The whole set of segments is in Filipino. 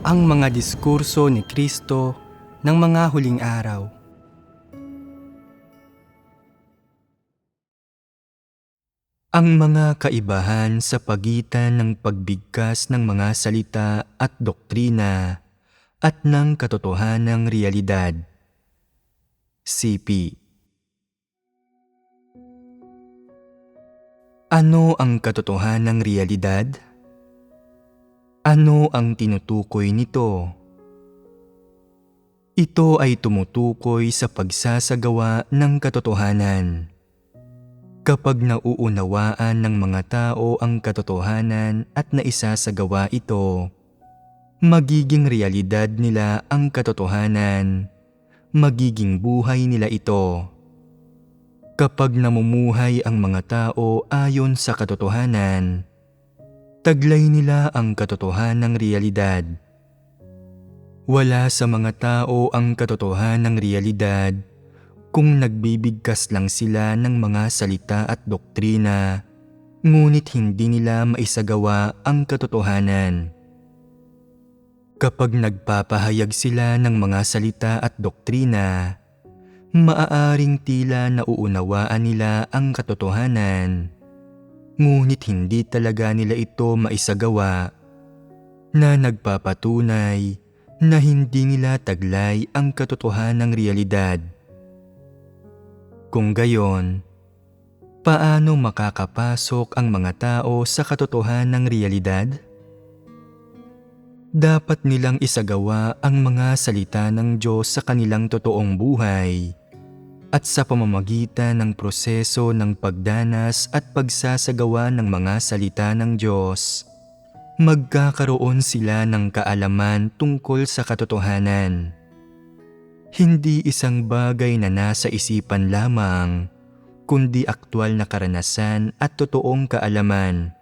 ang mga diskurso ni Kristo ng mga huling araw. Ang mga kaibahan sa pagitan ng pagbigkas ng mga salita at doktrina at ng katotohanang realidad. CP Ano ang katotohanang realidad? Ano ang tinutukoy nito? Ito ay tumutukoy sa pagsasagawa ng katotohanan. Kapag nauunawaan ng mga tao ang katotohanan at naisasagawa ito, magiging realidad nila ang katotohanan, magiging buhay nila ito. Kapag namumuhay ang mga tao ayon sa katotohanan, taglay nila ang katotohanang realidad. Wala sa mga tao ang katotohanang realidad kung nagbibigkas lang sila ng mga salita at doktrina, ngunit hindi nila maisagawa ang katotohanan. Kapag nagpapahayag sila ng mga salita at doktrina, maaaring tila nauunawaan nila ang katotohanan, ngunit hindi talaga nila ito maisagawa na nagpapatunay na hindi nila taglay ang katotohanang realidad. Kung gayon, paano makakapasok ang mga tao sa katotohanang realidad? Dapat nilang isagawa ang mga salita ng Diyos sa kanilang totoong buhay at sa pamamagitan ng proseso ng pagdanas at pagsasagawa ng mga salita ng Diyos, magkakaroon sila ng kaalaman tungkol sa katotohanan. Hindi isang bagay na nasa isipan lamang, kundi aktwal na karanasan at totoong kaalaman.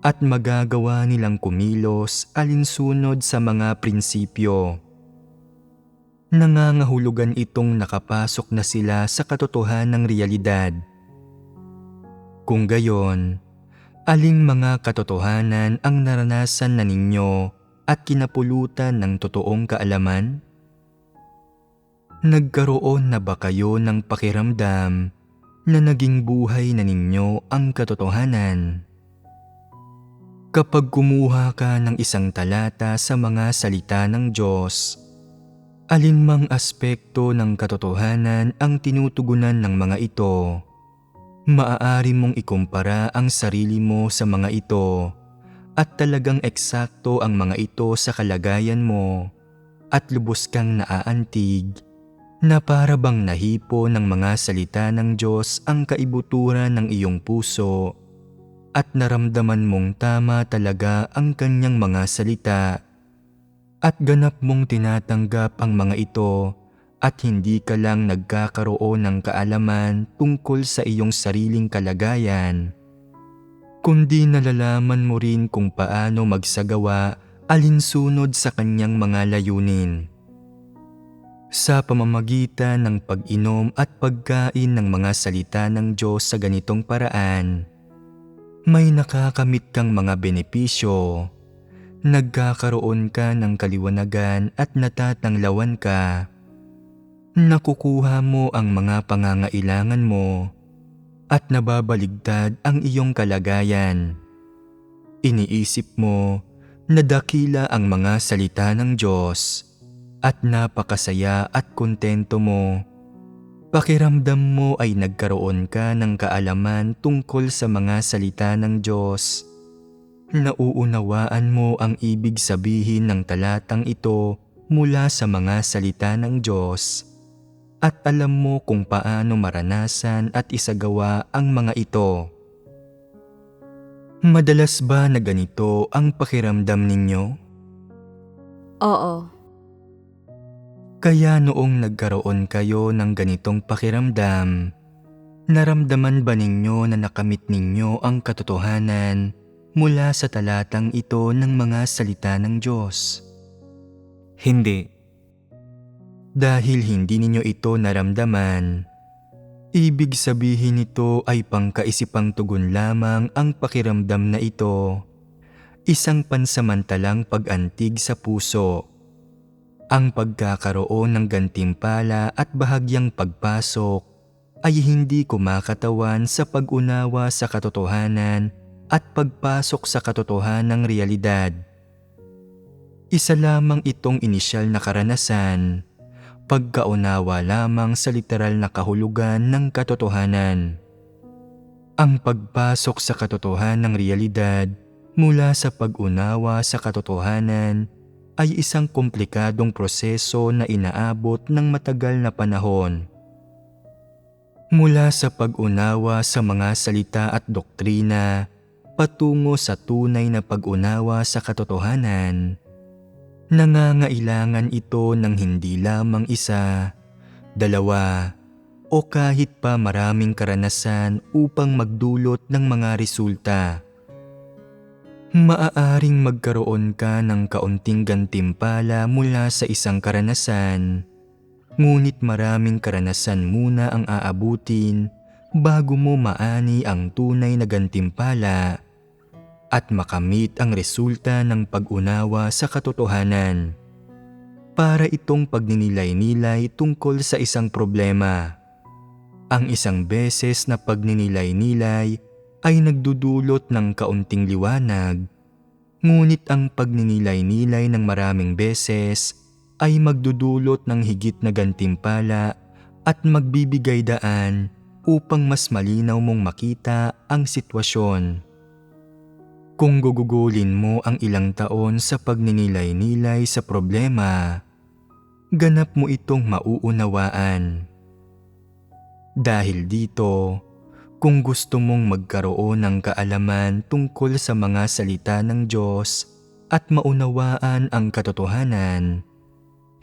At magagawa nilang kumilos alinsunod sa mga prinsipyo nangangahulugan itong nakapasok na sila sa katotohanang realidad. Kung gayon, aling mga katotohanan ang naranasan na ninyo at kinapulutan ng totoong kaalaman? Nagkaroon na ba kayo ng pakiramdam na naging buhay na ninyo ang katotohanan? Kapag kumuha ka ng isang talata sa mga salita ng Diyos, Alinmang aspekto ng katotohanan ang tinutugunan ng mga ito. Maaari mong ikumpara ang sarili mo sa mga ito at talagang eksakto ang mga ito sa kalagayan mo at lubos kang naaantig na para bang nahipo ng mga salita ng Diyos ang kaibuturan ng iyong puso at naramdaman mong tama talaga ang kanyang mga salita at ganap mong tinatanggap ang mga ito at hindi ka lang nagkakaroon ng kaalaman tungkol sa iyong sariling kalagayan, kundi nalalaman mo rin kung paano magsagawa alinsunod sa kanyang mga layunin. Sa pamamagitan ng pag-inom at pagkain ng mga salita ng Diyos sa ganitong paraan, may nakakamit kang mga benepisyo nagkakaroon ka ng kaliwanagan at natatanglawan ka. Nakukuha mo ang mga pangangailangan mo at nababaligtad ang iyong kalagayan. Iniisip mo na dakila ang mga salita ng Diyos at napakasaya at kontento mo. Pakiramdam mo ay nagkaroon ka ng kaalaman tungkol sa mga salita ng Diyos Nauunawaan mo ang ibig sabihin ng talatang ito mula sa mga salita ng Diyos at alam mo kung paano maranasan at isagawa ang mga ito. Madalas ba na ganito ang pakiramdam ninyo? Oo. Kaya noong nagkaroon kayo ng ganitong pakiramdam, naramdaman ba ninyo na nakamit ninyo ang katotohanan mula sa talatang ito ng mga salita ng Diyos? Hindi. Dahil hindi ninyo ito naramdaman, ibig sabihin nito ay pangkaisipang tugon lamang ang pakiramdam na ito. isang pansamantalang pag-antig sa puso. Ang pagkakaroon ng gantimpala at bahagyang pagpasok ay hindi kumakatawan sa pag-unawa sa katotohanan at pagpasok sa katotohanang realidad. Isa lamang itong inisyal na karanasan, pagkaunawa lamang sa literal na kahulugan ng katotohanan. Ang pagpasok sa katotohanang realidad mula sa pag-unawa sa katotohanan ay isang komplikadong proseso na inaabot ng matagal na panahon. Mula sa pag-unawa sa mga salita at doktrina patungo sa tunay na pag-unawa sa katotohanan, nangangailangan ito ng hindi lamang isa, dalawa, o kahit pa maraming karanasan upang magdulot ng mga resulta. Maaaring magkaroon ka ng kaunting gantimpala mula sa isang karanasan, ngunit maraming karanasan muna ang aabutin bago mo maani ang tunay na gantimpala at makamit ang resulta ng pag-unawa sa katotohanan. Para itong pagninilay-nilay tungkol sa isang problema. Ang isang beses na pagninilay-nilay ay nagdudulot ng kaunting liwanag, ngunit ang pagninilay-nilay ng maraming beses ay magdudulot ng higit na gantimpala at magbibigay daan upang mas malinaw mong makita ang sitwasyon. Kung gugugulin mo ang ilang taon sa pagninilay-nilay sa problema, ganap mo itong mauunawaan. Dahil dito, kung gusto mong magkaroon ng kaalaman tungkol sa mga salita ng Diyos at maunawaan ang katotohanan,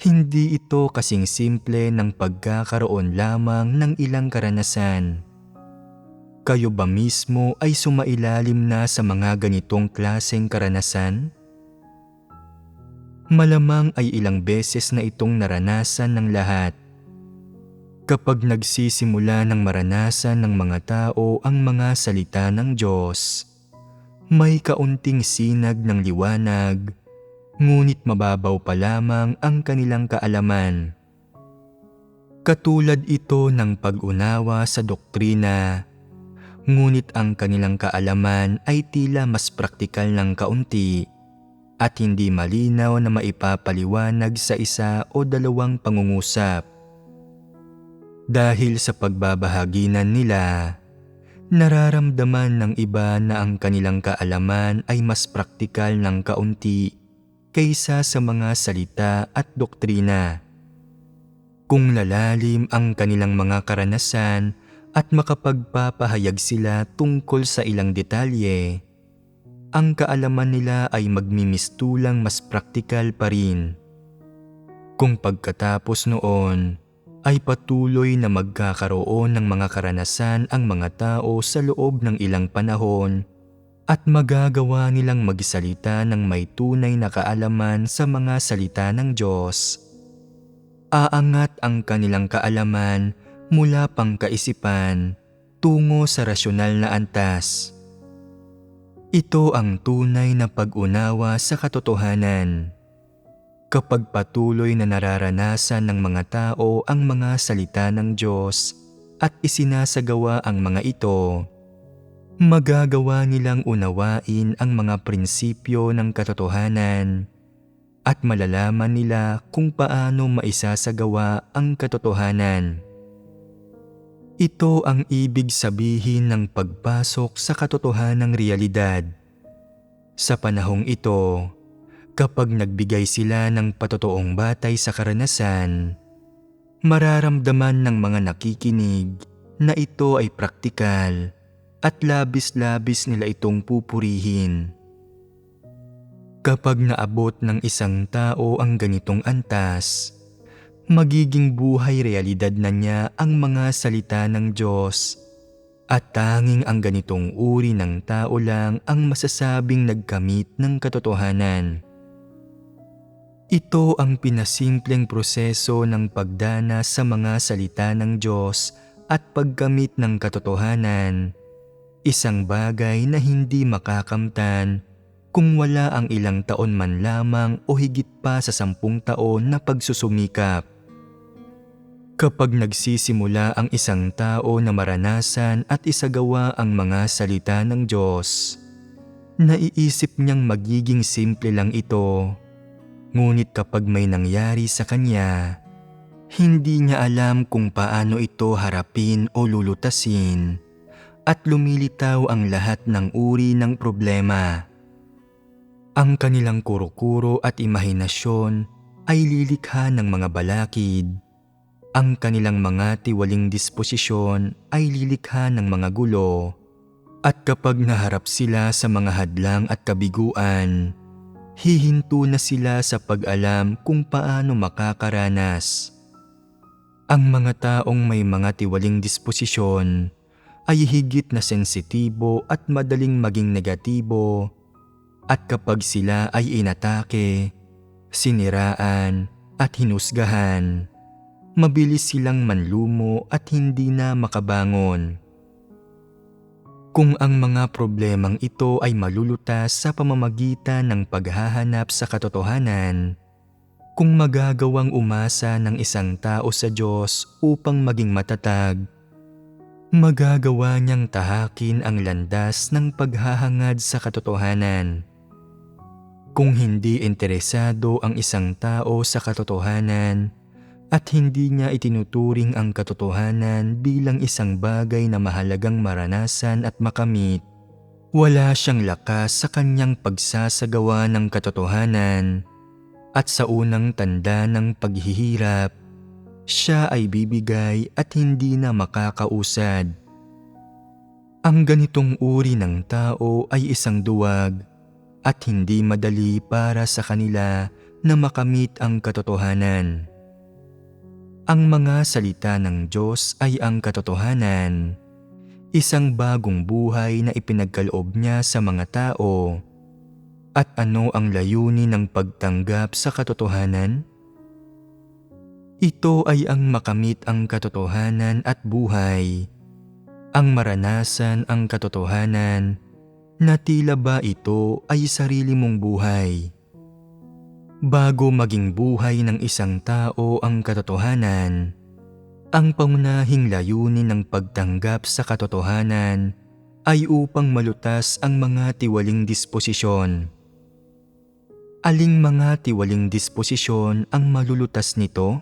hindi ito kasing simple ng pagkakaroon lamang ng ilang karanasan. Kayo ba mismo ay sumailalim na sa mga ganitong klaseng karanasan? Malamang ay ilang beses na itong naranasan ng lahat. Kapag nagsisimula ng maranasan ng mga tao ang mga salita ng Diyos, may kaunting sinag ng liwanag, ngunit mababaw pa lamang ang kanilang kaalaman. Katulad ito ng pag-unawa sa doktrina, ngunit ang kanilang kaalaman ay tila mas praktikal ng kaunti at hindi malinaw na maipapaliwanag sa isa o dalawang pangungusap. Dahil sa pagbabahaginan nila, nararamdaman ng iba na ang kanilang kaalaman ay mas praktikal ng kaunti kaysa sa mga salita at doktrina. Kung lalalim ang kanilang mga karanasan at makapagpapahayag sila tungkol sa ilang detalye, ang kaalaman nila ay magmimistulang mas praktikal pa rin. Kung pagkatapos noon, ay patuloy na magkakaroon ng mga karanasan ang mga tao sa loob ng ilang panahon at magagawa nilang magsalita ng may tunay na kaalaman sa mga salita ng Diyos. Aangat ang kanilang kaalaman mula pang kaisipan tungo sa rasyonal na antas. Ito ang tunay na pag-unawa sa katotohanan. Kapag patuloy na nararanasan ng mga tao ang mga salita ng Diyos at isinasagawa ang mga ito, magagawa nilang unawain ang mga prinsipyo ng katotohanan at malalaman nila kung paano maisasagawa ang katotohanan. Ito ang ibig sabihin ng pagpasok sa katotohanang realidad. Sa panahong ito, Kapag nagbigay sila ng patotoong batay sa karanasan, mararamdaman ng mga nakikinig na ito ay praktikal at labis-labis nila itong pupurihin. Kapag naabot ng isang tao ang ganitong antas, magiging buhay realidad na niya ang mga salita ng Diyos at tanging ang ganitong uri ng tao lang ang masasabing nagkamit ng katotohanan. Ito ang pinasimpleng proseso ng pagdana sa mga salita ng Diyos at paggamit ng katotohanan. Isang bagay na hindi makakamtan kung wala ang ilang taon man lamang o higit pa sa sampung taon na pagsusumikap. Kapag nagsisimula ang isang tao na maranasan at isagawa ang mga salita ng Diyos, naiisip niyang magiging simple lang ito. Ngunit kapag may nangyari sa kanya, hindi niya alam kung paano ito harapin o lulutasin at lumilitaw ang lahat ng uri ng problema. Ang kanilang kuro-kuro at imahinasyon ay lilikha ng mga balakid. Ang kanilang mga tiwaling disposisyon ay lilikha ng mga gulo. At kapag naharap sila sa mga hadlang at kabiguan, hihinto na sila sa pag-alam kung paano makakaranas. Ang mga taong may mga tiwaling disposisyon ay higit na sensitibo at madaling maging negatibo at kapag sila ay inatake, siniraan at hinusgahan, mabilis silang manlumo at hindi na makabangon. Kung ang mga problemang ito ay malulutas sa pamamagitan ng paghahanap sa katotohanan, kung magagawang umasa ng isang tao sa Diyos upang maging matatag, magagawa niyang tahakin ang landas ng paghahangad sa katotohanan. Kung hindi interesado ang isang tao sa katotohanan at hindi niya itinuturing ang katotohanan bilang isang bagay na mahalagang maranasan at makamit, wala siyang lakas sa kanyang pagsasagawa ng katotohanan at sa unang tanda ng paghihirap, siya ay bibigay at hindi na makakausad. Ang ganitong uri ng tao ay isang duwag at hindi madali para sa kanila na makamit ang katotohanan. Ang mga salita ng Diyos ay ang katotohanan, isang bagong buhay na ipinagkaloob niya sa mga tao at ano ang layunin ng pagtanggap sa katotohanan? Ito ay ang makamit ang katotohanan at buhay. Ang maranasan ang katotohanan na tila ba ito ay sarili mong buhay. Bago maging buhay ng isang tao ang katotohanan, ang pangunahing layunin ng pagtanggap sa katotohanan ay upang malutas ang mga tiwaling disposisyon. Aling mga tiwaling disposisyon ang malulutas nito?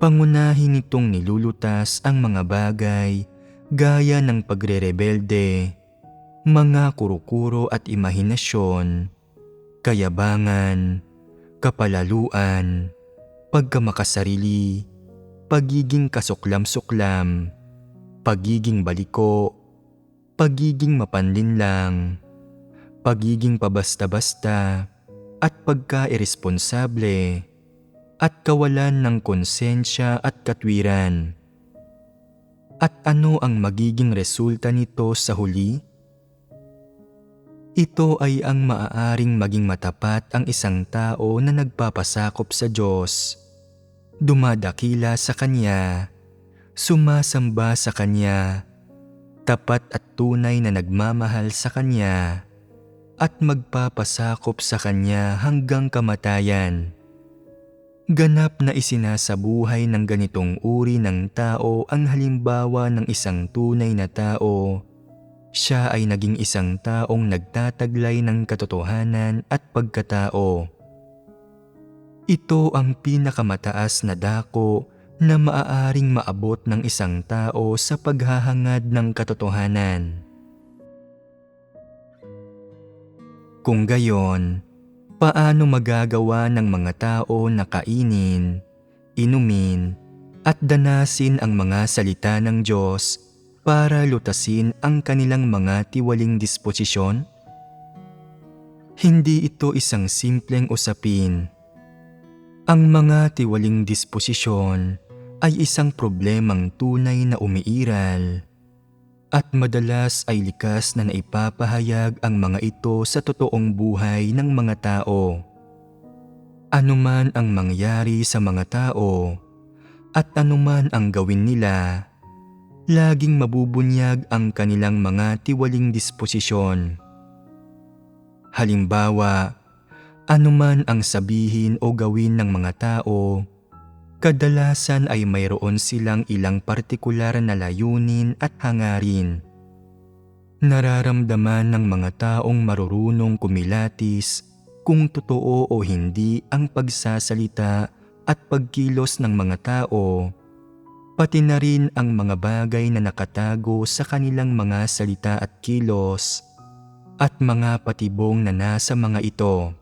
Pangunahin nitong nilulutas ang mga bagay gaya ng pagre-rebelde, mga kurukuro at imahinasyon, kayabangan, kapalaluan, pagkamakasarili, pagiging kasuklam-suklam, pagiging baliko, pagiging mapanlinlang, pagiging pabasta-basta at pagka-irresponsable at kawalan ng konsensya at katwiran. At ano ang magiging resulta nito sa huli? Ito ay ang maaaring maging matapat ang isang tao na nagpapasakop sa Diyos, dumadakila sa Kanya, sumasamba sa Kanya, tapat at tunay na nagmamahal sa Kanya, at magpapasakop sa Kanya hanggang kamatayan. Ganap na isinasabuhay ng ganitong uri ng tao ang halimbawa ng isang tunay na tao. Siya ay naging isang taong nagtataglay ng katotohanan at pagkatao. Ito ang pinakamataas na dako na maaaring maabot ng isang tao sa paghahangad ng katotohanan. Kung gayon, paano magagawa ng mga tao na kainin, inumin, at danasin ang mga salita ng Diyos para lutasin ang kanilang mga tiwaling disposisyon? Hindi ito isang simpleng usapin. Ang mga tiwaling disposisyon ay isang problemang tunay na umiiral at madalas ay likas na naipapahayag ang mga ito sa totoong buhay ng mga tao. Anuman ang mangyari sa mga tao at anuman ang gawin nila, laging mabubunyag ang kanilang mga tiwaling disposisyon. Halimbawa, anuman ang sabihin o gawin ng mga tao, kadalasan ay mayroon silang ilang partikular na layunin at hangarin. Nararamdaman ng mga taong marurunong kumilatis kung totoo o hindi ang pagsasalita at pagkilos ng mga tao, pati na rin ang mga bagay na nakatago sa kanilang mga salita at kilos at mga patibong na nasa mga ito.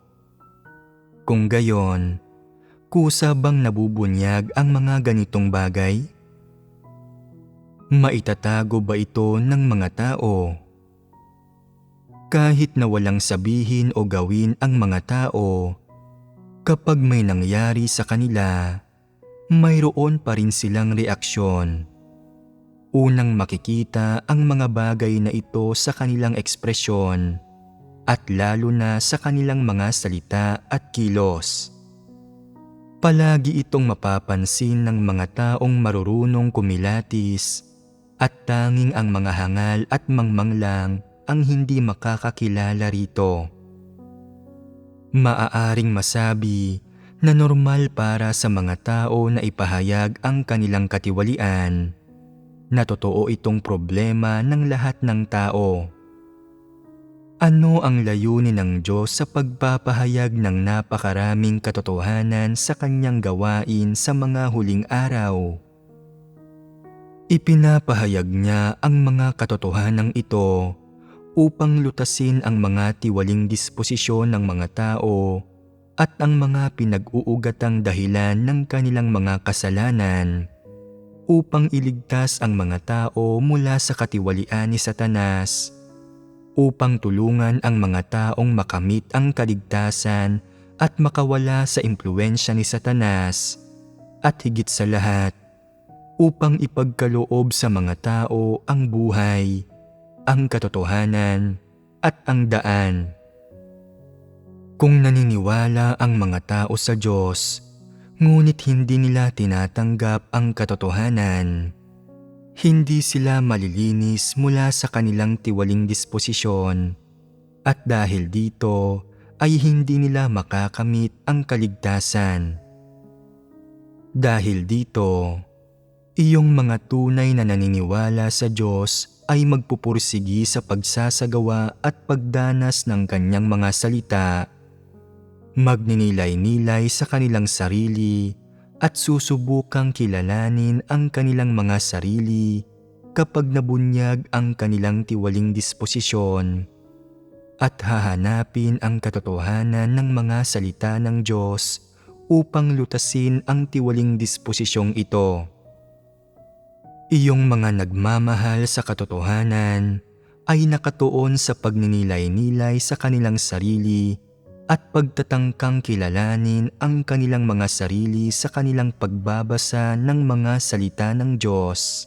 Kung gayon, kusa bang nabubunyag ang mga ganitong bagay? Maitatago ba ito ng mga tao? Kahit na walang sabihin o gawin ang mga tao, kapag may nangyari sa kanila, mayroon pa rin silang reaksyon. Unang makikita ang mga bagay na ito sa kanilang ekspresyon at lalo na sa kanilang mga salita at kilos. Palagi itong mapapansin ng mga taong marurunong kumilatis at tanging ang mga hangal at mangmanglang ang hindi makakakilala rito. Maaaring masabi na normal para sa mga tao na ipahayag ang kanilang katiwalian na totoo itong problema ng lahat ng tao. Ano ang layunin ng Diyos sa pagpapahayag ng napakaraming katotohanan sa kanyang gawain sa mga huling araw? Ipinapahayag niya ang mga katotohanan ito upang lutasin ang mga tiwaling disposisyon ng mga tao at ang mga pinag-uugatang dahilan ng kanilang mga kasalanan upang iligtas ang mga tao mula sa katiwalian ni Satanas upang tulungan ang mga taong makamit ang kaligtasan at makawala sa impluensya ni Satanas at higit sa lahat upang ipagkaloob sa mga tao ang buhay ang katotohanan at ang daan. Kung naniniwala ang mga tao sa Diyos, ngunit hindi nila tinatanggap ang katotohanan, hindi sila malilinis mula sa kanilang tiwaling disposisyon at dahil dito ay hindi nila makakamit ang kaligtasan. Dahil dito, iyong mga tunay na naniniwala sa Diyos ay magpupursigi sa pagsasagawa at pagdanas ng kanyang mga salita, magninilay-nilay sa kanilang sarili at susubukang kilalanin ang kanilang mga sarili kapag nabunyag ang kanilang tiwaling disposisyon at hahanapin ang katotohanan ng mga salita ng Diyos upang lutasin ang tiwaling disposisyong ito. Iyong mga nagmamahal sa katotohanan ay nakatuon sa pagninilay-nilay sa kanilang sarili at pagtatangkang kilalanin ang kanilang mga sarili sa kanilang pagbabasa ng mga salita ng Diyos.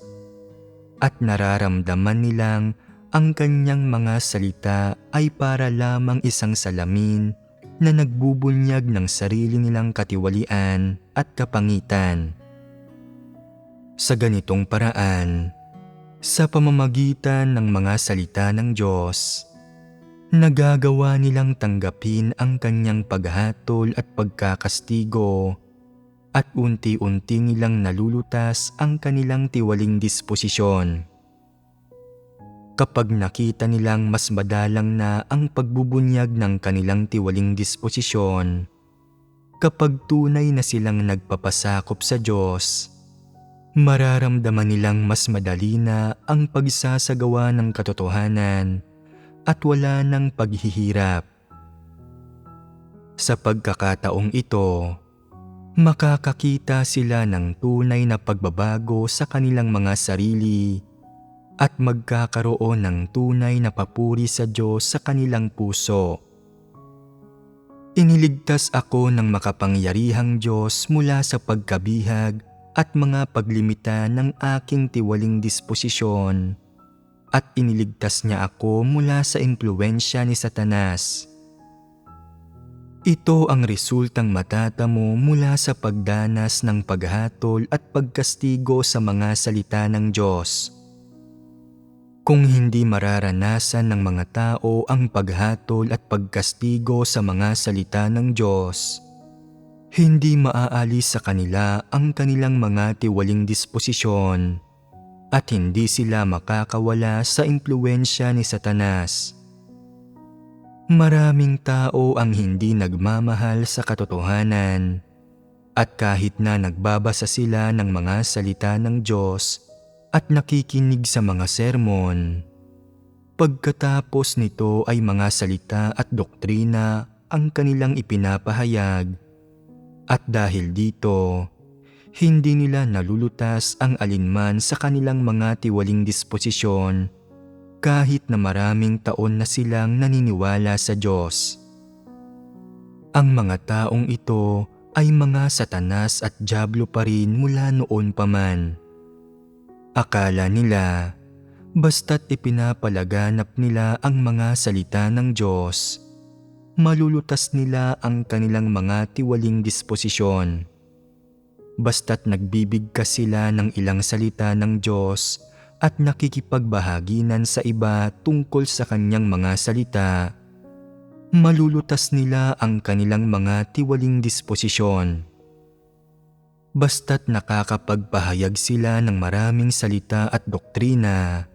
At nararamdaman nilang ang kanyang mga salita ay para lamang isang salamin na nagbubunyag ng sarili nilang katiwalian at kapangitan. Sa ganitong paraan, sa pamamagitan ng mga salita ng Diyos, nagagawa nilang tanggapin ang kanyang paghatol at pagkakastigo at unti-unti nilang nalulutas ang kanilang tiwaling disposisyon. Kapag nakita nilang mas madalang na ang pagbubunyag ng kanilang tiwaling disposisyon, kapag tunay na silang nagpapasakop sa Diyos, mararamdaman nilang mas madali na ang pagsasagawa ng katotohanan at wala ng paghihirap. Sa pagkakataong ito, makakakita sila ng tunay na pagbabago sa kanilang mga sarili at magkakaroon ng tunay na papuri sa Diyos sa kanilang puso. Iniligtas ako ng makapangyarihang Diyos mula sa pagkabihag at mga paglimita ng aking tiwaling disposisyon at iniligtas niya ako mula sa impluensya ni Satanas. Ito ang resultang matatamo mula sa pagdanas ng paghatol at pagkastigo sa mga salita ng Diyos. Kung hindi mararanasan ng mga tao ang paghatol at pagkastigo sa mga salita ng Diyos, hindi maaalis sa kanila ang kanilang mga tiwaling disposisyon at hindi sila makakawala sa impluensya ni Satanas. Maraming tao ang hindi nagmamahal sa katotohanan at kahit na nagbabasa sila ng mga salita ng Diyos at nakikinig sa mga sermon, pagkatapos nito ay mga salita at doktrina ang kanilang ipinapahayag at dahil dito, hindi nila nalulutas ang alinman sa kanilang mga tiwaling disposisyon kahit na maraming taon na silang naniniwala sa Diyos. Ang mga taong ito ay mga satanas at jablo pa rin mula noon pa man. Akala nila, basta't ipinapalaganap nila ang mga salita ng Diyos, malulutas nila ang kanilang mga tiwaling disposisyon. Basta't nagbibigkas sila ng ilang salita ng Diyos at nakikipagbahaginan sa iba tungkol sa kanyang mga salita, malulutas nila ang kanilang mga tiwaling disposisyon. Basta't nakakapagpahayag sila ng maraming salita at doktrina,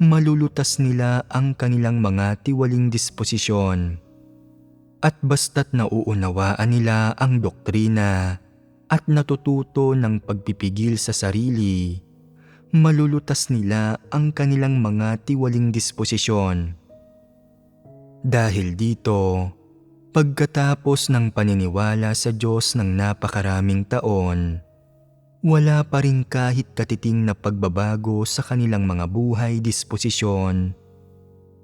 malulutas nila ang kanilang mga tiwaling disposisyon. At basta't nauunawaan nila ang doktrina at natututo ng pagpipigil sa sarili, malulutas nila ang kanilang mga tiwaling disposisyon. Dahil dito, pagkatapos ng paniniwala sa Diyos ng napakaraming taon, wala pa rin kahit katiting na pagbabago sa kanilang mga buhay disposisyon.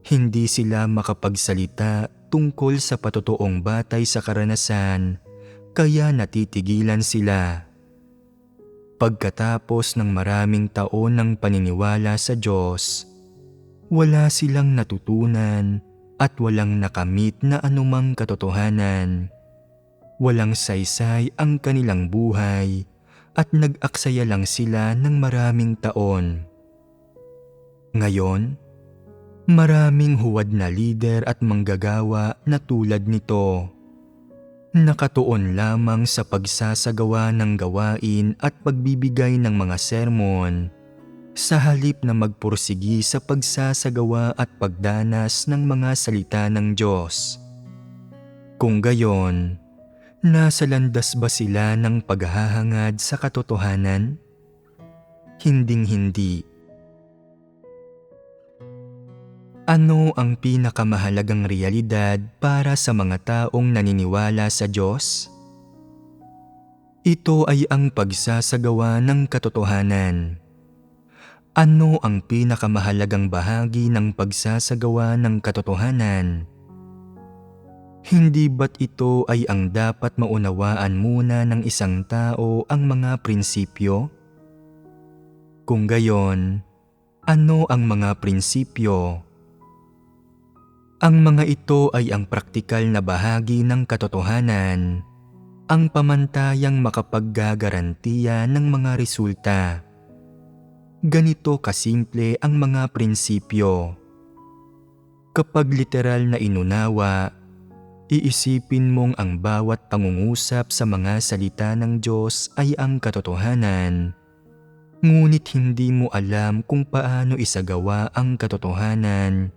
Hindi sila makapagsalita tungkol sa patotoong batay sa karanasan, kaya natitigilan sila. Pagkatapos ng maraming taon ng paniniwala sa Diyos, wala silang natutunan at walang nakamit na anumang katotohanan. Walang saysay ang kanilang buhay at nag-aksaya lang sila ng maraming taon. Ngayon, maraming huwad na lider at manggagawa na tulad nito. Nakatuon lamang sa pagsasagawa ng gawain at pagbibigay ng mga sermon sa halip na magpursigi sa pagsasagawa at pagdanas ng mga salita ng Diyos. Kung gayon, nasa landas ba sila ng paghahangad sa katotohanan? Hinding-hindi. Ano ang pinakamahalagang realidad para sa mga taong naniniwala sa Diyos? Ito ay ang pagsasagawa ng katotohanan. Ano ang pinakamahalagang bahagi ng pagsasagawa ng katotohanan? Hindi ba't ito ay ang dapat maunawaan muna ng isang tao ang mga prinsipyo? Kung gayon, ano ang mga prinsipyo? Ang mga ito ay ang praktikal na bahagi ng katotohanan, ang pamantayang makapaggagarantiya ng mga resulta. Ganito kasimple ang mga prinsipyo. Kapag literal na inunawa, iisipin mong ang bawat pangungusap sa mga salita ng Diyos ay ang katotohanan. Ngunit hindi mo alam kung paano isagawa ang katotohanan.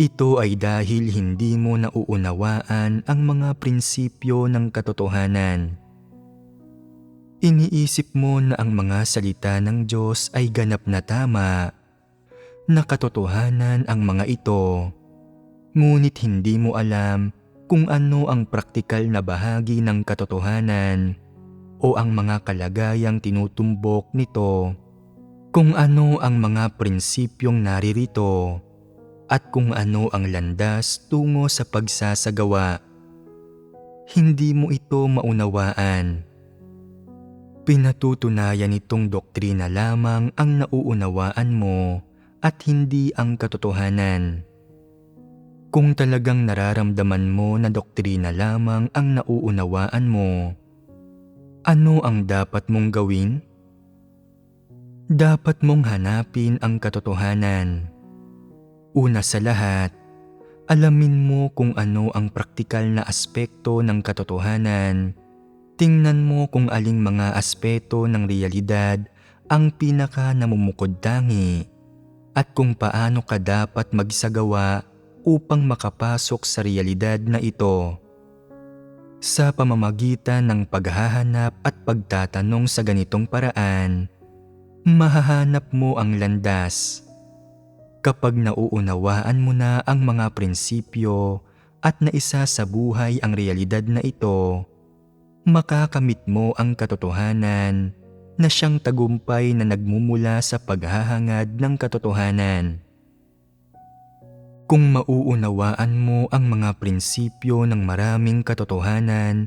Ito ay dahil hindi mo nauunawaan ang mga prinsipyo ng katotohanan. Iniisip mo na ang mga salita ng Diyos ay ganap na tama, na katotohanan ang mga ito, ngunit hindi mo alam kung ano ang praktikal na bahagi ng katotohanan o ang mga kalagayang tinutumbok nito, kung ano ang mga prinsipyong naririto at kung ano ang landas tungo sa pagsasagawa. Hindi mo ito maunawaan. Pinatutunayan nitong doktrina lamang ang nauunawaan mo at hindi ang katotohanan. Kung talagang nararamdaman mo na doktrina lamang ang nauunawaan mo, ano ang dapat mong gawin? Dapat mong hanapin ang katotohanan. Una sa lahat, alamin mo kung ano ang praktikal na aspekto ng katotohanan. Tingnan mo kung aling mga aspeto ng realidad ang pinaka namumukod tangi at kung paano ka dapat magsagawa upang makapasok sa realidad na ito. Sa pamamagitan ng paghahanap at pagtatanong sa ganitong paraan, mahahanap mo ang landas. Kapag nauunawaan mo na ang mga prinsipyo at naisa sa buhay ang realidad na ito, makakamit mo ang katotohanan na siyang tagumpay na nagmumula sa paghahangad ng katotohanan. Kung mauunawaan mo ang mga prinsipyo ng maraming katotohanan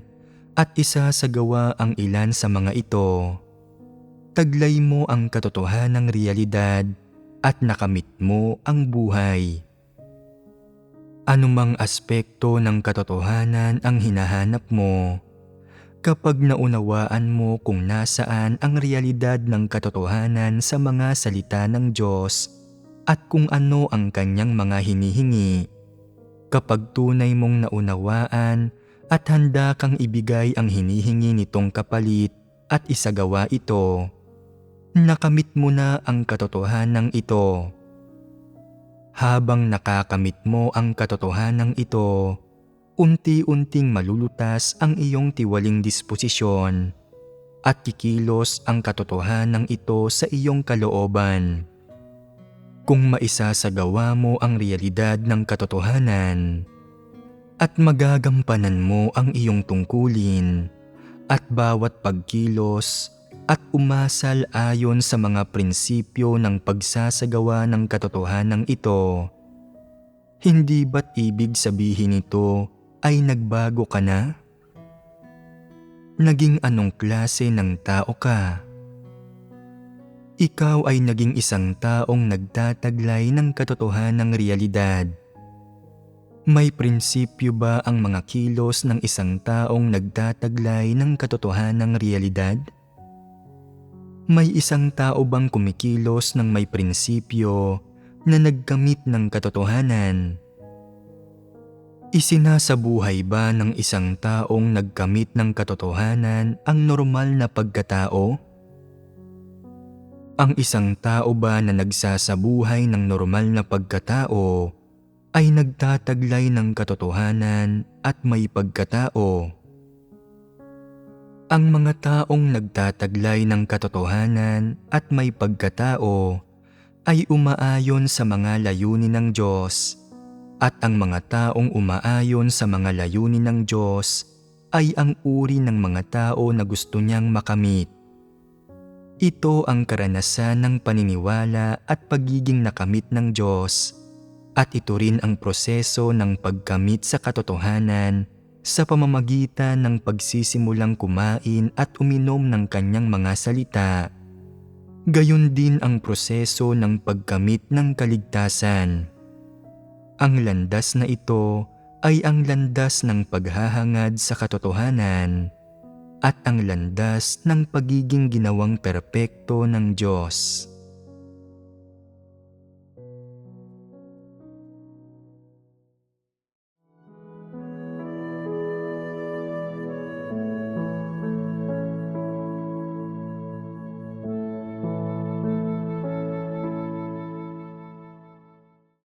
at isa sa gawa ang ilan sa mga ito, taglay mo ang katotohanang realidad at nakamit mo ang buhay. Anumang aspekto ng katotohanan ang hinahanap mo, kapag naunawaan mo kung nasaan ang realidad ng katotohanan sa mga salita ng Diyos at kung ano ang kanyang mga hinihingi, kapag tunay mong naunawaan at handa kang ibigay ang hinihingi nitong kapalit at isagawa ito, nakamit mo na ang katotohanan ito. Habang nakakamit mo ang katotohanan ito, unti-unting malulutas ang iyong tiwaling disposisyon at kikilos ang katotohanan ito sa iyong kalooban. Kung maisasagawa mo ang realidad ng katotohanan at magagampanan mo ang iyong tungkulin at bawat pagkilos at umasal ayon sa mga prinsipyo ng pagsasagawa ng katotohanan ito. Hindi ba't ibig sabihin ito ay nagbago ka na? Naging anong klase ng tao ka? Ikaw ay naging isang taong nagtataglay ng katotohanang realidad. May prinsipyo ba ang mga kilos ng isang taong nagtataglay ng katotohanang realidad? May isang tao bang kumikilos ng may prinsipyo na nagkamit ng katotohanan? Isinasabuhay ba ng isang taong nagkamit ng katotohanan ang normal na pagkatao? Ang isang tao ba na nagsasabuhay ng normal na pagkatao ay nagtataglay ng katotohanan at may pagkatao? Ang mga taong nagtataglay ng katotohanan at may pagkatao ay umaayon sa mga layunin ng Diyos at ang mga taong umaayon sa mga layunin ng Diyos ay ang uri ng mga tao na gusto niyang makamit. Ito ang karanasan ng paniniwala at pagiging nakamit ng Diyos at ito rin ang proseso ng pagkamit sa katotohanan sa pamamagitan ng pagsisimulang kumain at uminom ng kanyang mga salita. Gayon din ang proseso ng pagkamit ng kaligtasan. Ang landas na ito ay ang landas ng paghahangad sa katotohanan at ang landas ng pagiging ginawang perpekto ng Diyos.